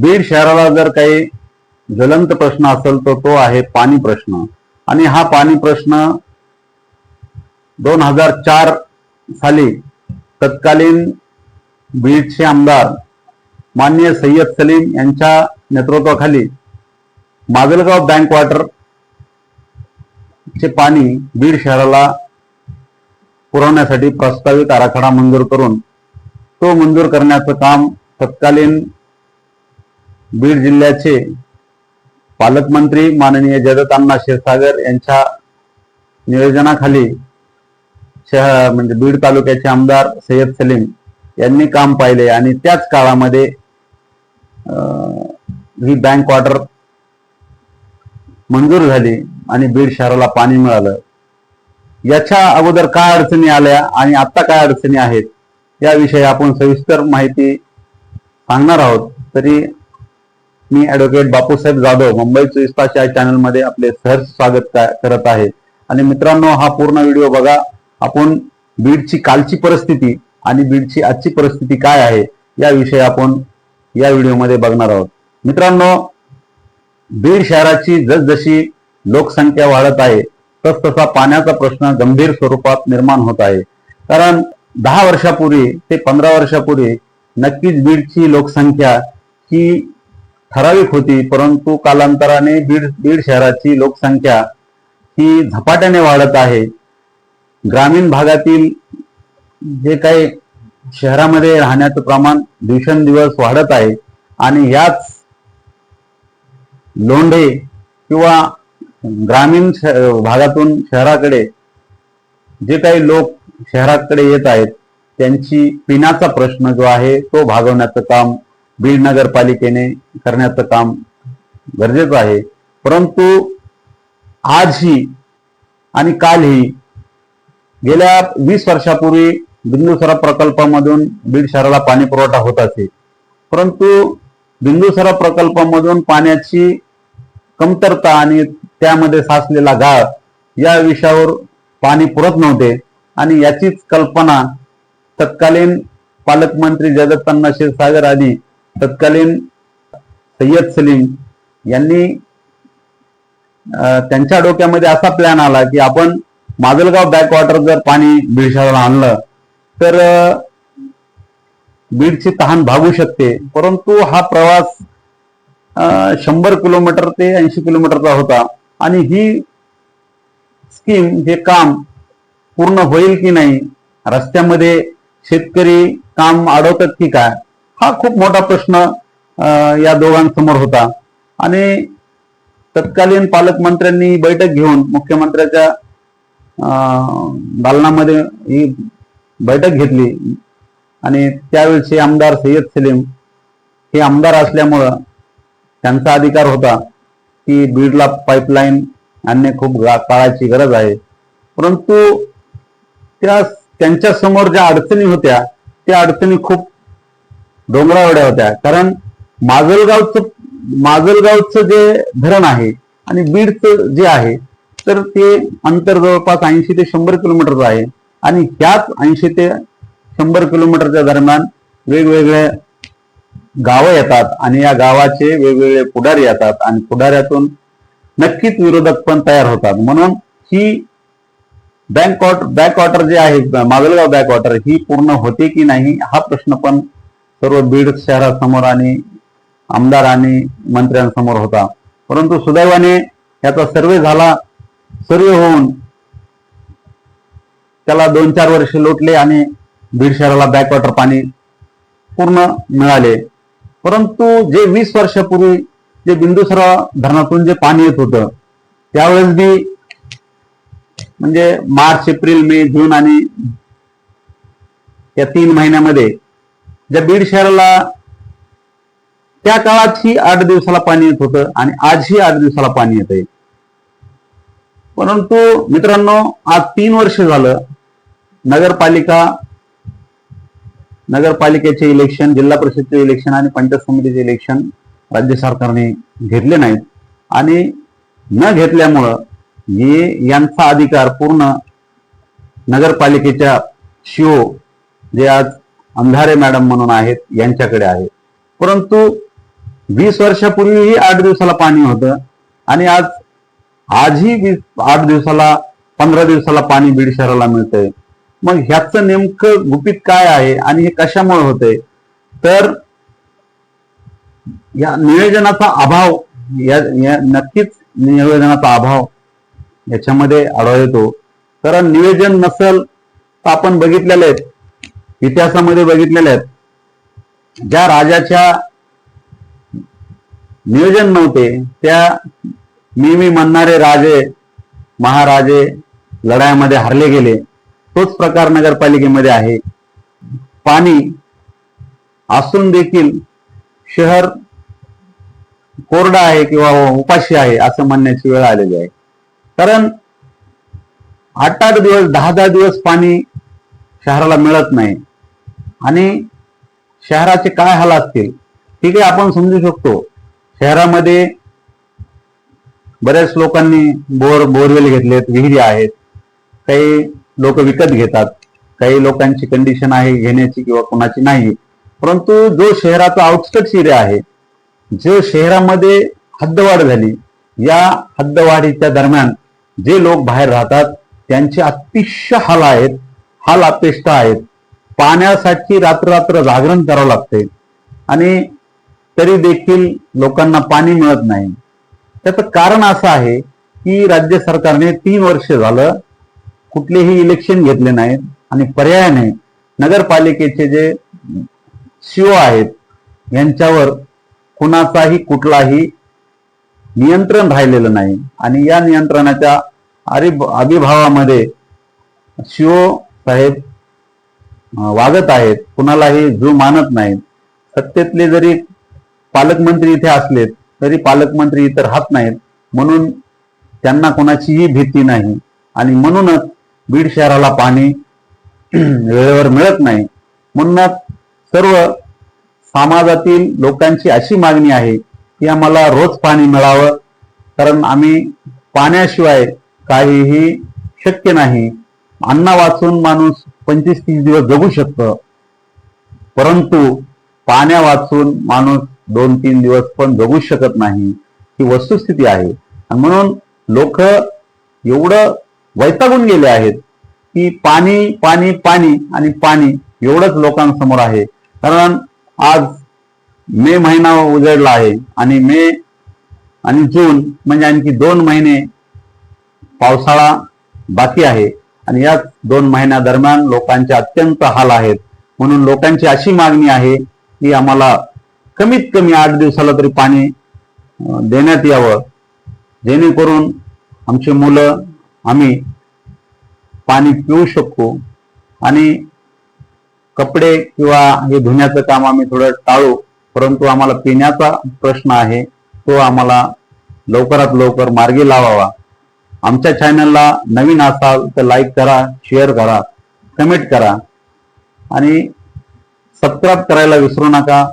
बीड शहराला जर काही ज्वलंत प्रश्न असेल तर तो आहे पाणी प्रश्न. आणि हा पाणी प्रश्न दोन हजार चार साली तत्कालीन बीडचे आमदार माननीय सय्यद सलीम यांच्या नेतृत्वाखाली माजलगाव बँक वॉटर चे पाणी बीड शहराला पुरवण्यासाठी प्रस्तावित आराखडा मंजूर करून तो मंजूर करण्याचं काम तत्कालीन बीड जिल्ह्याचे पालकमंत्री माननीय जगतांना क्षीरसागर यांच्या नियोजनाखाली शहर म्हणजे बीड तालुक्याचे आमदार सय्यद सलीम यांनी काम पाहिले आणि त्याच काळामध्ये ही बँक ऑर्डर मंजूर झाली आणि बीड शहराला पाणी मिळालं. याच्या अगोदर काय अडचणी आल्या आणि आता काय अडचणी आहेत याविषयी आपण सविस्तर माहिती सांगणार आहोत. तरी मी ऍडव्होकेट बापूसाहेब जाधव मुंबई चोवीस तास या चॅनलमध्ये आपले सहर्ष स्वागत करत आहे. आणि मित्रांनो हा पूर्ण व्हिडिओ बघा. आपण बीडची कालची परिस्थिती आणि बीडची आजची परिस्थिती काय आहे याविषयी आपण या व्हिडिओमध्ये बघणार आहोत. मित्रांनो बीड शहराची जसजशी लोकसंख्या वाढत आहे तसतसा पाण्याचा प्रश्न गंभीर स्वरूपात निर्माण होत आहे. कारण दहा वर्षापूर्वी ते पंधरा वर्षापूर्वी नक्कीच बीडची लोकसंख्या ही ठराविक होती परंतु कालांतराने बीड बीड शहराची लोकसंख्या ही झपाट्याने वाढत आहे. ग्रामीण भागातील जे काही शहरामध्ये राहण्याचं प्रमाण दिवसेंदिवस वाढत आहे आणि याच लोंढे किंवा ग्रामीण श- भागातून शहराकडे जे काही लोक शहराकडे येत आहेत त्यांची पिण्याचा प्रश्न जो आहे तो भागवण्याचं काम बीड नगरपालिकेने करण्याचं काम गरजेचं आहे. परंतु आजही आणि कालही गेल्या वीस वर्षापूर्वी बिंदुसरा प्रकल्पामधून बीड शहराला पाणी पुरवठा होत असे. परंतु बिंदुसरा प्रकल्पामधून पाण्याची कमतरता आणि त्यामध्ये साचलेला गाळ या विषयावर पाणी पुरत नव्हते आणि याचीच कल्पना तत्कालीन पालकमंत्री जगत्तांना क्षीरसागर आदी तत्कालीन सय्यद सलीम यांनी त्यांच्या डोक्यामध्ये असा प्लॅन आला की आपण माजलगाव बॅकवॉटर जर पाणी बीड शहराला आणलं तर बीडची तहान भागू शकते. परंतु हा प्रवास शंभर किलोमीटर ते ऐंशी किलोमीटरचा होता आणि ही स्कीम हे काम पूर्ण होईल की नाही रस्त्यामध्ये शेतकरी काम अडवतात की काय हा खूप मोठा प्रश्न या दोघांसमोर होता. आणि तत्कालीन पालकमंत्र्यांनी बैठक घेऊन मुख्यमंत्र्याच्या अं, दालनामध्ये ही बैठक घेतली. आणि त्यावेळचे आमदार सय्यद सलीम हे आमदार असल्यामुळं त्यांचा अधिकार होता की बीडला पाईपलाईन आणणे खूप काळाची गरज आहे. परंतु त्या त्यांच्यासमोर ज्या अडचणी होत्या त्या अडचणी खूप डोंगरावड्या होत्या. कारण माजलगावचं माजलगावचं जे धरण आहे आणि बीडचं जे आहे तर ते अंतर जवळपास ऐंशी ते शंभर किलोमीटरचं आहे. आणि ह्याच ऐंशी ते शंभर किलोमीटरच्या दरम्यान वेगवेगळे गावं येतात आणि या गावाचे वेगवेगळे पुढारी येतात आणि पुढाऱ्यातून नक्कीच विरोधक पण तयार होतात. म्हणून ही बँक बॅकवॉटर बॅक वॉटर जे आहे माजलगाव बॅक वॉटर ही पूर्ण होते की नाही हा प्रश्न पण सर्व बीड शहरासमोर आणि आमदार आणि मंत्र्यांसमोर होता. परंतु सुदैवाने याचा सर्वे झाला सर्वे होऊन त्याला दोन चार वर्ष लोटले आणि बीड शहराला बॅकवॉटर पाणी पूर्ण मिळाले. परंतु जे वीस वर्षापूर्वी जे बिंदुसरा धरणातून जे पाणी येत होतं त्यावेळेस बी म्हणजे मार्च एप्रिल मे जून आणि या तीन महिन्यामध्ये ज्या बीड शहराला त्या काळातही आठ दिवसाला पाणी येत होतं आणि आजही आठ दिवसाला पाणी येत आहे. परंतु मित्रांनो आज तीन वर्ष झालं नगरपालिका नगरपालिकेचे इलेक्शन जिल्हा परिषदचे इलेक्शन आणि पंचायत समितीचे इलेक्शन राज्य सरकारने घेतले नाहीत. आणि न घेतल्यामुळं हे यांचा अधिकार पूर्ण नगरपालिकेच्या शिओ जे आज अंधारे मॅडम म्हणून आहेत यांच्याकडे आहे परंतु वीस वर्षापूर्वीही आठ दिवसाला पाणी होतं आणि आज आजही वीस आठ दिवसाला पंधरा दिवसाला पाणी बीड शहराला मिळतंय. मग ह्याचं नेमकं गुपित काय आहे आणि हे कशामुळे होतंय? तर या नियोजनाचा अभाव या या- नक्कीच नियोजनाचा अभाव याच्यामध्ये आढळ येतो कारण नियोजन नसल तर आपण बघितलेले आहे इतिहासामध्ये बघितलेले आहेत. ज्या राजाच्या नियोजन नव्हते त्या मी मी म्हणणारे राजे महाराजे लढाईमध्ये हरले गेले. तोच प्रकार नगरपालिकेमध्ये आहे. पाणी असून देखील शहर कोरडा आहे किंवा उपाशी आहे असं म्हणण्याची वेळ आलेली आहे. कारण आठ आठ दिवस दहा दहा दिवस पाणी शहराला मिळत नाही. आणि शहराचे काय हाल असतील ठीक आहे आपण समजू शकतो. शहरामध्ये बऱ्याच लोकांनी बोर बोरवेल घेतलेत विहिरी आहेत. काही लोक विकत घेतात. काही लोकांची कंडिशन आहे घेण्याची किंवा कोणाची नाही. परंतु जो शहराचा आउटस्कट्स एरिया आहे जो शहरामध्ये हद्दवाढ झाली या हद्दवाढीच्या दरम्यान जे लोक बाहेर राहतात त्यांचे अतिशय हाल आहेत हाल अपेष्ट आहेत. पाण्यासाठी रात्र रात्र जागरण करावं लागते. आणि तरी देखील लोकांना पाणी मिळत नाही. त्याचं कारण असं आहे की राज्य सरकारने तीन वर्ष झालं कुठलेही इलेक्शन घेतले नाहीत. आणि पर्यायाने नगरपालिकेचे जे सीओ आहेत यांच्यावर कुणाचाही कुठलाही नियंत्रण राहिलेलं नाही. आणि या नियंत्रणाच्या अरि अभिभावामध्ये शिव साहेब वागत आहेत कुणालाही जो मानत नाहीत. सत्तेतले जरी पालकमंत्री इथे असलेत तरी पालकमंत्री इतर हात नाहीत. म्हणून त्यांना कोणाचीही भीती नाही. आणि म्हणूनच बीड शहराला पाणी वेळेवर मिळत नाही. म्हणूनच सर्व समाजातील लोकांची अशी मागणी आहे की आम्हाला रोज पाणी मिळावं कारण आम्ही पाण्याशिवाय काहीही शक्य नाही. अन्न वाचून माणूस पंचवीस तीस दिवस जगू शकतं. परंतु पाण्या वाचून माणूस दोन तीन दिवस पण जगू शकत नाही ही वस्तुस्थिती आहे. आणि म्हणून लोक एवढं वैतागून गेले आहेत की पाणी पाणी पाणी आणि पाणी एवढंच लोकांसमोर आहे. कारण आज मे महिना उजळला आहे आणि मे आणि जून म्हणजे आणखी दोन महिने पावसाळा बाकी आहे. आणि या दोन महिन्या दरम्यान लोकांचे अत्यंत हाल आहेत. म्हणून लोकांची अशी मागणी आहे की आम्हाला कमीत कमी आठ दिवसाला तरी पाणी देण्यात यावं. जेणेकरून आमची मुलं आम्ही पाणी पिऊ शकतो आणि कपडे किंवा हे धुण्याचं काम आम्ही थोडं टाळू परंतु आम्हाला पिण्याचा प्रश्न आहे. तो आम्हाला लवकरात लवकर मार्गी लावावा. आमच्या चॅनलला नवीन असाल तर लाईक करा शेअर करा कमेंट करा. आणि सबस्क्राईब करायला विसरू नका.